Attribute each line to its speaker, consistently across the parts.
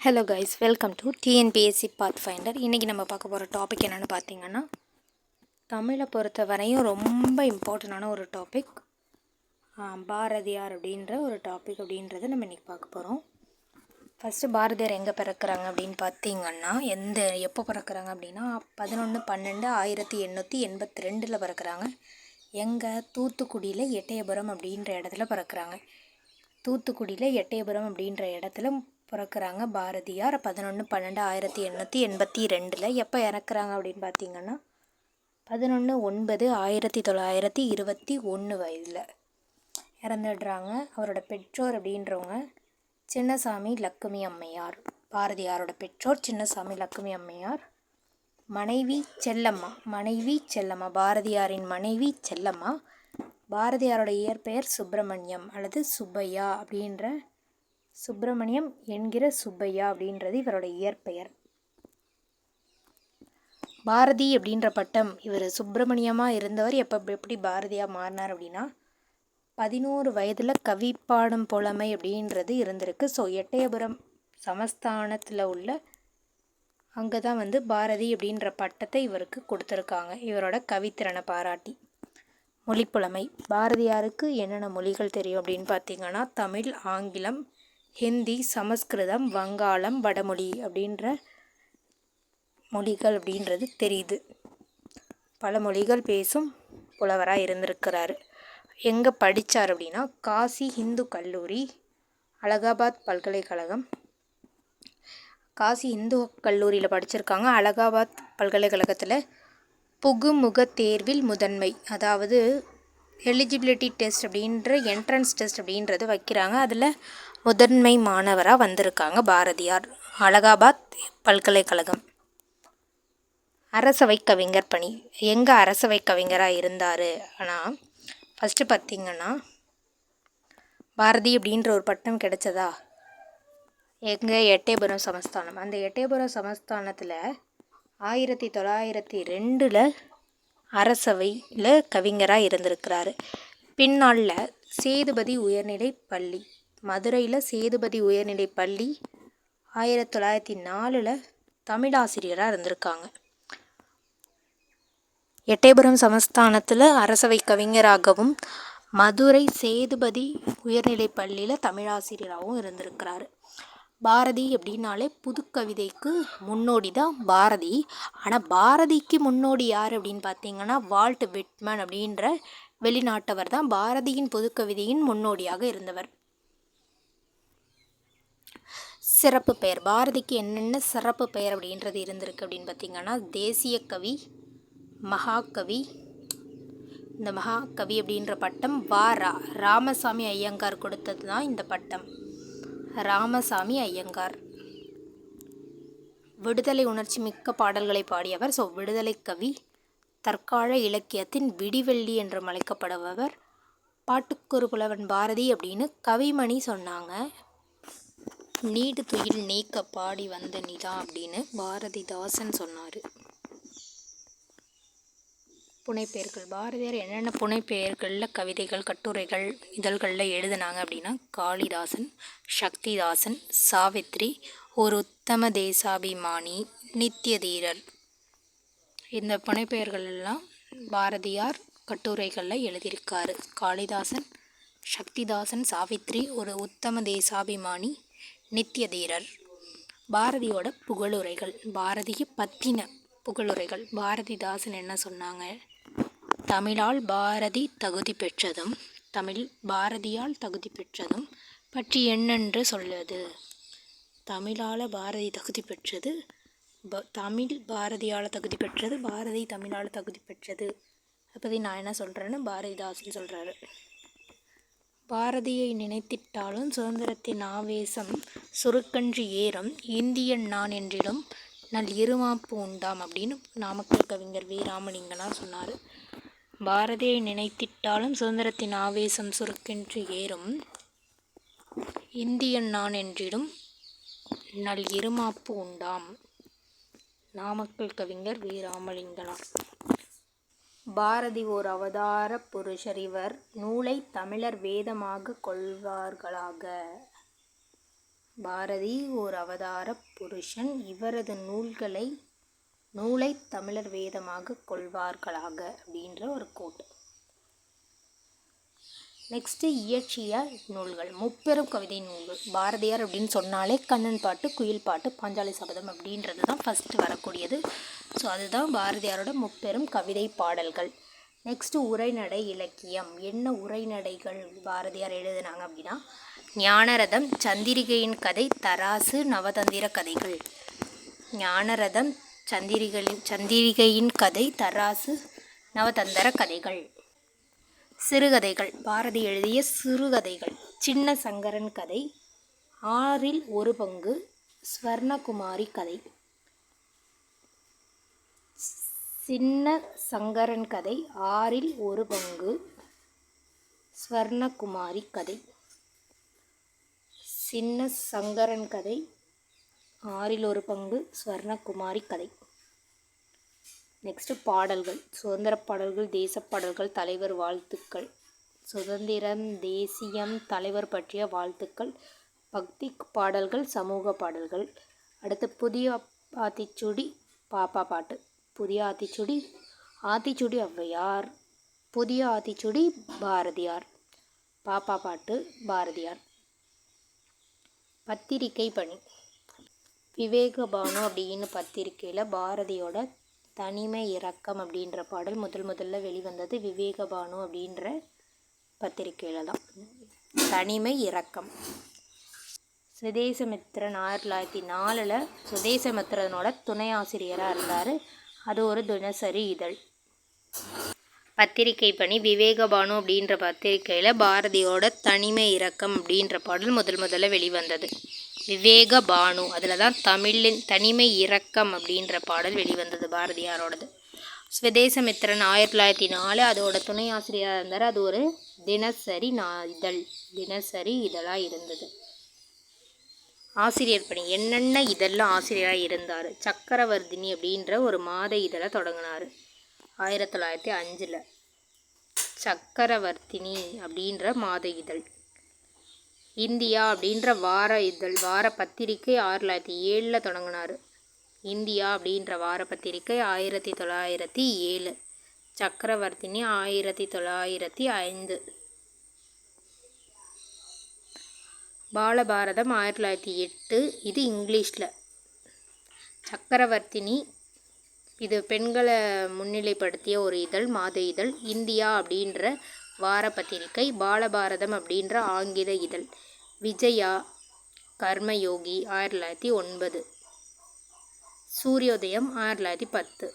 Speaker 1: Hello guys welcome to TNPSC path finder இன்றைக்கி நம்ம பார்க்க போகிற டாபிக் என்னென்னு பார்த்தீங்கன்னா தமிழை பொறுத்த வரையும் ரொம்ப இம்பார்ட்டண்டான ஒரு டாபிக் பாரதியார் அப்படின்ற ஒரு டாபிக் அப்படின்றத நம்ம இன்றைக்கி பார்க்க போகிறோம் ஃபஸ்ட்டு பாரதியார் எங்கே பிறக்கிறாங்க அப்படின்னு பார்த்தீங்கன்னா எந்த எப்போ பிறக்கிறாங்க அப்படின்னா பதினொன்று பன்னெண்டு ஆயிரத்தி எண்ணூற்றி எண்பத்தி ரெண்டில் பிறக்கிறாங்க. எங்கே தூத்துக்குடியில் எட்டயபுரம் அப்படின்ற இடத்துல பிறக்கிறாங்க. தூத்துக்குடியில் எட்டயபுரம் அப்படின்ற இடத்துல பிறக்கிறாங்க. பாரதியார் பதினொன்று பன்னெண்டு ஆயிரத்தி எண்ணூற்றி எண்பத்தி ரெண்டில் எப்போ இறக்குறாங்க அப்படின்னு பார்த்தீங்கன்னா பதினொன்று ஒன்பது ஆயிரத்தி தொள்ளாயிரத்தி இருபத்தி ஒன்று வயதில் இறந்துடுறாங்க. அவரோட பெற்றோர் அப்படின்றவங்க சின்னசாமி லக்குமி அம்மையார். பாரதியாரோட பெற்றோர் சின்னசாமி லக்குமி அம்மையார். மனைவி செல்லம்மா மனைவி செல்லம்மா பாரதியாரின் மனைவி செல்லம்மா பாரதியாரோட இயற்பெயர் சுப்பிரமணியம் அல்லது சுப்பையா அப்படின்ற சுப்பிரமணியம் என்கிற சுப்பையா அப்படின்றது இவரோட இயற்பெயர். பாரதி அப்படின்ற பட்டம் இவர் சுப்பிரமணியமாக இருந்தவர் எப்போ எப்படி பாரதியாக மாறினார் அப்படின்னா பதினோரு வயதில் கவிப்பாடும் புலமை அப்படின்றது இருந்திருக்கு. ஸோ எட்டயபுரம் சமஸ்தானத்தில் உள்ள அங்கே தான் வந்து பாரதி அப்படின்ற பட்டத்தை இவருக்கு கொடுத்துருக்காங்க. இவரோட கவித்திறனை பாராட்டி. மொழிப்புலமை. பாரதியாருக்கு என்னென்ன மொழிகள் தெரியும் அப்படின்னு பார்த்தீங்கன்னா தமிழ் ஆங்கிலம் ஹிந்தி சமஸ்கிருதம் வங்காளம் வடமொழி அப்படின்ற மொழிகள் அப்படின்றது தெரியுது. பல மொழிகள் பேசும் புலவராக இருந்திருக்கிறாரு. எங்கே படித்தார் அப்படின்னா காசி இந்து கல்லூரி அலகாபாத் பல்கலைக்கழகம். காசி இந்து கல்லூரியில் படிச்சிருக்காங்க. அலகாபாத் பல்கலைக்கழகத்தில் புகுமுக தேர்வில் முதன்மை. அதாவது எலிஜிபிலிட்டி டெஸ்ட் அப்படின்ற என்ட்ரன்ஸ் டெஸ்ட் அப்படின்றது வைக்கிறாங்க. அதில் முதன்மை மாணவராக வந்திருக்காங்க பாரதியார். அலகாபாத் பல்கலைக்கழகம். அரசவை கவிஞர் பணி. எங்கே அரசவை கவிஞராக இருந்தார் ஆனால் ஃபஸ்ட்டு பார்த்திங்கன்னா பாரதி அப்படின்ற ஒரு பட்டம் கிடைச்சதா? எங்கள் எட்டயபுரம் சமஸ்தானம். அந்த எட்டயபுரம் சமஸ்தானத்தில் ஆயிரத்தி தொள்ளாயிரத்தி ரெண்டில் அரசவையில் கவிஞராக இருந்திருக்கிறாரு. பின்னாளில் சேதுபதி உயர்நிலை பள்ளி மதுரையில் சேதுபதி உயர்நிலை பள்ளி ஆயிரத்தி தொள்ளாயிரத்தி நாலில் தமிழாசிரியராக இருந்திருக்காங்க. எட்டயபுரம் சமஸ்தானத்தில் அரசவை கவிஞராகவும் மதுரை சேதுபதி உயர்நிலை பள்ளியில் தமிழாசிரியராகவும் இருந்திருக்கிறாரு. பாரதி அப்படின்னாலே புதுக்கவிதைக்கு முன்னோடி தான் பாரதி. ஆனால் பாரதிக்கு முன்னோடி யார் அப்படின்னு பார்த்தீங்கன்னா வால்ட் விட்மன் அப்படின்ற வெளிநாட்டவர் தான் பாரதியின் புதுக்கவிதையின் முன்னோடியாக இருந்தவர். சிறப்பு பெயர். பாரதிக்கு என்னென்ன சிறப்பு பெயர் அப்படின்றது இருந்திருக்கு அப்படின்னு பார்த்தீங்கன்னா தேசிய கவி மகாகவி இந்த மகாகவி அப்படின்ற பட்டம் வா ரா ராமசாமி ஐயங்கார் கொடுத்தது தான் இந்த பட்டம். ராமசாமி ஐயங்கார். விடுதலை உணர்ச்சி மிக்க பாடல்களை பாடியவர் ஸோ விடுதலை கவி தற்கால இலக்கியத்தின் விடிவெள்ளி என்றும் அழைக்கப்படுபவர். பாட்டுக்குரு புலவன் பாரதி அப்படின்னு கவிமணி சொன்னாங்க. நீடு துயில் நீக்க பாடி வந்த நிலா அப்படின்னு பாரதிதாசன் சொன்னார். புனைப்பெயர்கள். பாரதியார் என்னென்ன புனைப்பெயர்களில் கவிதைகள் கட்டுரைகள் இதழ்களில் எழுதினாங்க அப்படின்னா காளிதாசன் சக்திதாசன் சாவித்ரி ஒரு உத்தம தேசாபிமானி நித்திய தீரர் இந்த புனைப்பெயர்கள் எல்லாம் பாரதியார் கட்டுரைகளில் எழுதியிருக்காரு. காளிதாசன் சக்திதாசன் சாவித்ரி ஒரு உத்தம தேசாபிமானி நித்திய தீரர் பாரதியோட புகழுரைகள் பாரதியை பற்றின புகழுரைகள். பாரதிதாசன் என்ன சொன்னாங்க? தமிழால் பாரதி தகுதி பெற்றதும் தமிழ் பாரதியால் தகுதி பெற்றதும் பற்றி என்னென்று சொல்லது தமிழால் பாரதி தகுதி பெற்றது ப தமிழ் பாரதியால் தகுதி பெற்றது பாரதி தமிழால் தகுதி பெற்றது. அதை பற்றி நான் என்ன சொல்கிறேன்னு பாரதிதாசன் சொல்கிறாரு பாரதியை நினைத்திட்டாலும் சுதந்திரத்தின் ஆவேசம் சுருக்கன்று ஏறும். இந்தியன் நான் என்றிலும் நல் இருமாப்பு உண்டாம் அப்படின்னு நாமக்கல் கவிஞர் வி ராமலிங்கனா சொன்னார். பாரதியை நினைத்திட்டாலும் சுதந்திரத்தின் ஆவேசம் சுருக்கென்று ஏறும். இந்தியன் நான் என்றிடும் நல் இருமாப்பு உண்டாம். நாமக்கல் கவிஞர் வி ராமலிங்கனார் பாரதி ஓர் அவதார புருஷர் இவர். நூலை தமிழர் வேதமாக கொள்வார்களாக. பாரதி ஓர் அவதார புருஷன். இவரது நூல்களை நூலை தமிழர் வேதமாக கொள்வார்களாக அப்படின்ற ஒரு கோட். நெக்ஸ்ட்டு இயற்றிய நூல்கள். முப்பெரும் கவிதை நூல்கள். பாரதியார் அப்படின்னு சொன்னாலே கண்ணன் பாட்டு குயில் பாட்டு பாஞ்சாலி சபதம் அப்படின்றது தான் ஃபஸ்ட்டு வரக்கூடியது. ஸோ அதுதான் பாரதியாரோட முப்பெரும் கவிதை பாடல்கள். நெக்ஸ்ட்டு உரைநடை இலக்கியம். என்ன உரைநடைகள் பாரதியார் எழுதினாங்க அப்படின்னா ஞானரதம் சந்திரிகையின் கதை தராசு நவதந்திர கதைகள். ஞானரதம் சந்திரிகளின் சந்திரிகையின் கதை தராசு நவதந்திர கதைகள். சிறுகதைகள். பாரதி எழுதிய சிறுகதைகள். சின்ன சங்கரன் கதை. ஆறில் ஒரு பங்கு ஸ்வர்ணகுமாரி கதை. சின்ன சங்கரன் கதை. ஆறில் ஒரு பங்கு ஸ்வர்ணகுமாரி கதை. சின்ன சங்கரன் கதை. ஆறில் ஒரு பங்கு ஸ்வர்ணகுமாரி கதை. நெக்ஸ்ட்டு பாடல்கள். சுதந்திர பாடல்கள் தேசப்பாடல்கள் தலைவர் வாழ்த்துக்கள். சுதந்திரம் தேசியம் தலைவர் பற்றிய வாழ்த்துக்கள். பக்தி பாடல்கள் சமூக பாடல்கள். அடுத்து புதிய ஆத்திச்சுடி பாப்பா பாட்டு. புதிய ஆத்திச்சுடி ஆத்திச்சுடி ஔவையார். புதிய ஆத்திச்சுடி பாரதியார். பாப்பா பாட்டு பாரதியார். பத்திரிக்கை பணி. விவேகபானு அப்படின்னு பத்திரிக்கையில் பாரதியோட தனிமை இரக்கம் அப்படின்ற பாடல் முதல் முதல்ல வெளிவந்தது விவேகபானு அப்படின்ற பத்திரிக்கையில் தான். தனிமை இரக்கம். சுதேசமித்ரன் ஆயிரத்தி தொள்ளாயிரத்தி நாலில் சுதேசமித்ரனோட துணை ஆசிரியராக இருந்தார். அது ஒரு தினசரி இதழ். பத்திரிகை பணி விவேகபானு அப்படின்ற பத்திரிகையில் பாரதியோட தனிமை இரக்கம் அப்படின்ற பாடல் முதல் முதல்ல வெளிவந்தது. விவேக பானு அதில் தான் தமிழின் தனிமை இரக்கம் அப்படின்ற பாடல் வெளிவந்தது பாரதியாரோடது. ஸ்வதேசமித்திரன் ஆயிரத்தி தொள்ளாயிரத்தி நாலு அதோட துணை ஆசிரியராக இருந்தார். அது ஒரு தினசரி நா இதழ். தினசரி இதழாக இருந்தது. ஆசிரியர் பணி. என்னென்ன இதெல்லாம் ஆசிரியராக இருந்தார்? சக்கரவர்த்தினி அப்படின்ற ஒரு மாத இதழை தொடங்கினார். ஆயிரத்தி தொள்ளாயிரத்தி அஞ்சில். சக்கரவர்த்தினி அப்படின்ற மாத இதழ். இந்தியா அப்படின்ற வார இதழ் வார பத்திரிக்கை ஆயிரத்தி தொள்ளாயிரத்தி ஏழில் தொடங்கினார். இந்தியா அப்படின்ற வார பத்திரிக்கை ஆயிரத்தி தொள்ளாயிரத்தி ஏழு. சக்கரவர்த்தினி ஆயிரத்தி தொள்ளாயிரத்தி ஐந்து. பாலபாரதம் ஆயிரத்தி தொள்ளாயிரத்தி எட்டு. இது இங்கிலீஷில். சக்கரவர்த்தினி இது பெண்களை முன்னிலைப்படுத்திய ஒரு இதழ் மாத இதழ். இந்தியா அப்படின்ற வார பத்திரிக்கை பாலபாரதம் அப்படின்ற ஆங்கில இதழ். விஜயா கர்மயோகி ஆயிரத்தி தொள்ளாயிரத்தி ஒன்பது. சூரியோதயம் ஆயிரத்தி தொள்ளாயிரத்தி பத்து.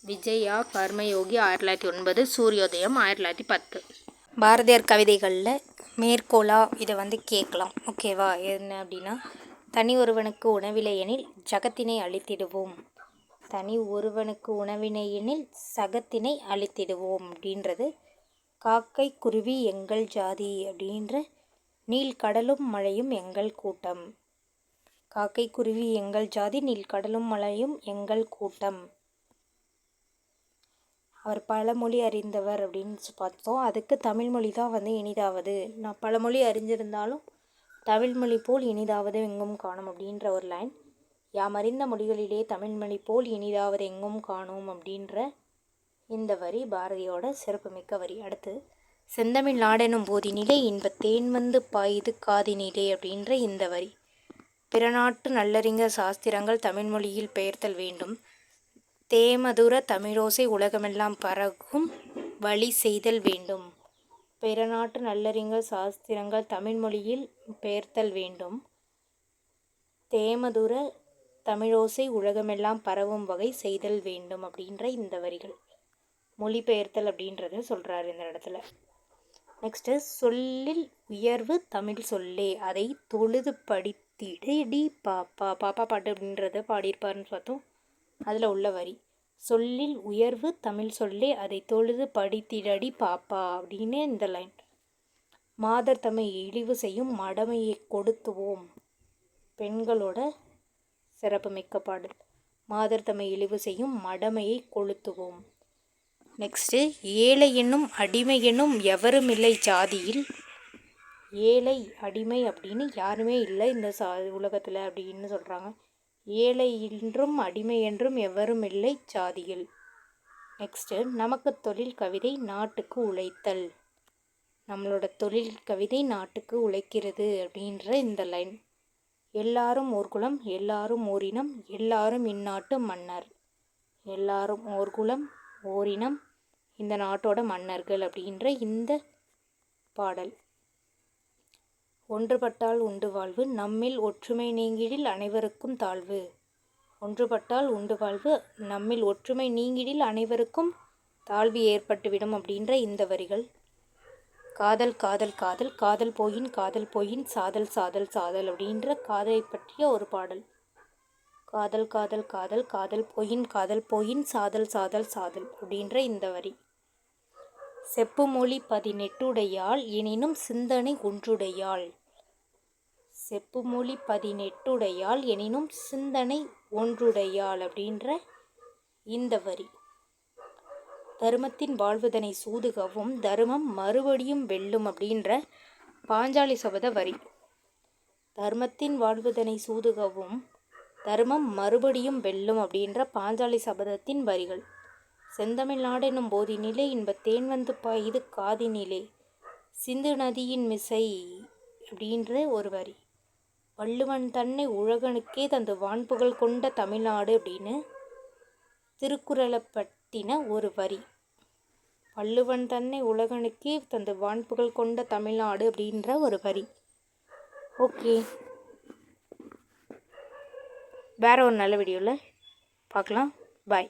Speaker 1: விஜயா கர்மயோகி ஆயிரத்தி தொள்ளாயிரத்தி ஒன்பது சூரியோதயம் ஆயிரத்தி தொள்ளாயிரத்தி பத்து. பாரதியார் கவிதைகளில் மேற்கோளா இதை வந்து கேட்கலாம். ஓகேவா என்ன அப்படின்னா தனி ஒருவனுக்கு உணவில்லையெனில் ஜகத்தினை அழித்திடுவோம் தனி ஒருவனுக்கு உணவினையெனில் சகத்தினை அழித்திடுவோம் அப்படின்றது காக்கை குருவி எங்கள் ஜாதி அப்படின்ற நீள்கடலும் மழையும் எங்கள் கூட்டம். காக்கை குருவி எங்கள் ஜாதி நீள்கடலும் மழையும் எங்கள் கூட்டம். அவர் பழமொழி அறிந்தவர் அப்படின்னு பார்த்தோம். அதுக்கு தமிழ்மொழி தான் வந்து இனிதாவது. நான் பழமொழி அறிஞ்சிருந்தாலும் தமிழ்மொழி போல் இனிதாவது எங்கும் காணும் அப்படின்ற ஒரு லைன் யாம் அறிந்த மொழிகளிலே தமிழ்மொழி போல் இனிதாவது எங்கும் காணும் அப்படின்ற இந்த வரி பாரதியோட சிறப்புமிக்க வரி. அடுத்து செந்தமிழ் நாடெனும் போதினிலே இன்ப தேன் வந்து பாயுது காதினிலே அப்படின்ற இந்த வரி. பிறநாட்டு நல்லறிஞர் சாஸ்திரங்கள் தமிழ்மொழியில் பெயர்த்தல் வேண்டும். தேமதுர தமிழோசை உலகமெல்லாம் பறகும் வழி செய்தல் வேண்டும். பிறநாட்டு நல்லறிஞர் சாஸ்திரங்கள் தமிழ்மொழியில் பெயர்த்தல் வேண்டும். தேமதுர தமிழோசை உலகமெல்லாம் பரவும் வகை செய்தல் வேண்டும் அப்படின்ற இந்த வரிகள். மொழிபெயர்த்தல் அப்படின்றத சொல்கிறாரு இந்த இடத்துல. நெக்ஸ்ட்டு சொல்லில் உயர்வு தமிழ் சொல்லே அதை தொழுது படித்திடடி பாப்பா. பாப்பா பாட்டு அப்படின்றத பாடியிருப்பாருன்னு பார்த்தோம். அதில் உள்ள வரி சொல்லில் உயர்வு தமிழ் சொல்லே அதை தொழுது படித்திடடி பாப்பா அப்படின்னு இந்த லைன். மாதர் தம்மை இழிவு செய்யும் மடமையை கொடுத்துவோம். பெண்களோட சிறப்புமிக்க பாடல். மாதர் தம்மை இழிவு செய்யும் மடமையை கொளுத்துவோம். நெக்ஸ்ட்டு ஏழை என்னும் அடிமை என்னும் எவருமில்லை ஜாதியில். ஏழை அடிமை அப்படின்னு யாருமே இல்லை இந்த சா உலகத்தில் அப்படின்னு சொல்கிறாங்க ஏழை என்றும் அடிமை என்றும் எவரும் இல்லை ஜாதியில். நெக்ஸ்ட்டு நமக்கு தொழில் கவிதை நாட்டுக்கு உழைத்தல். நம்மளோட தொழில் கவிதை நாட்டுக்கு உழைக்கிறது அப்படின்ற இந்த லைன் எல்லாரும் ஓர்குலம் எல்லாரும் ஓரினம் எல்லாரும் இந்நாட்டு மன்னர். எல்லாரும் ஓர்குலம் ஓரினம் இந்த நாட்டோட மன்னர்கள் அப்படின்ற இந்த பாடல். ஒன்றுபட்டால் உண்டு வாழ்வு நம்மில் ஒற்றுமை நீங்கிடில் அனைவருக்கும் தாழ்வு. ஒன்றுபட்டால் உண்டு வாழ்வு நம்மில் ஒற்றுமை நீங்கிடில் அனைவருக்கும் தாழ்வு ஏற்பட்டுவிடும் அப்படின்ற இந்த வரிகள். காதல் காதல் காதல் காதல் போயின் காதல் போயின் சாதல் சாதல் சாதல் அப்படின்ற காதலை பற்றிய ஒரு பாடல். காதல் காதல் காதல் காதல் பொயின் காதல் பொயின் சாதல் சாதல் சாதல் அப்படின்ற இந்த வரி. செப்பு மொழி பதினெட்டுடையாள் எனினும் சிந்தனை ஒன்றுடையாள். செப்பு மொழி பதினெட்டுடையாள் எனினும் சிந்தனை ஒன்றுடையாள் அப்படின்ற இந்த வரி. தருமத்தின் வாழ்வதனை சூதுகவும் தருமம் மறுபடியும் வெல்லும் அப்படின்ற பாஞ்சாலி சபத வரி. தர்மத்தின் வாழ்வதனை சூதுகவும் தர்மம் மறுபடியும் வெல்லும் அப்படின்ற பாஞ்சாலி சபதத்தின் வரிகள். செந்தமிழ் போதினிலே இன்ப தேன் வந்து பாயுது காதினிலே சிந்து நதியின் மிசை அப்படின்ற ஒரு வரி. வள்ளுவன் தன்னை உலகனுக்கே தந்து வான்புகள் கொண்ட தமிழ்நாடு அப்படின்னு திருக்குறளை பற்றின ஒரு வரி. வள்ளுவன் தன்னை உலகனுக்கே தந்து வான்புகள் கொண்ட தமிழ்நாடு அப்படின்ற ஒரு வரி. ஓகே. வேறு ஒரு நல்ல வீடியோவில் பார்க்கலாம். பாய்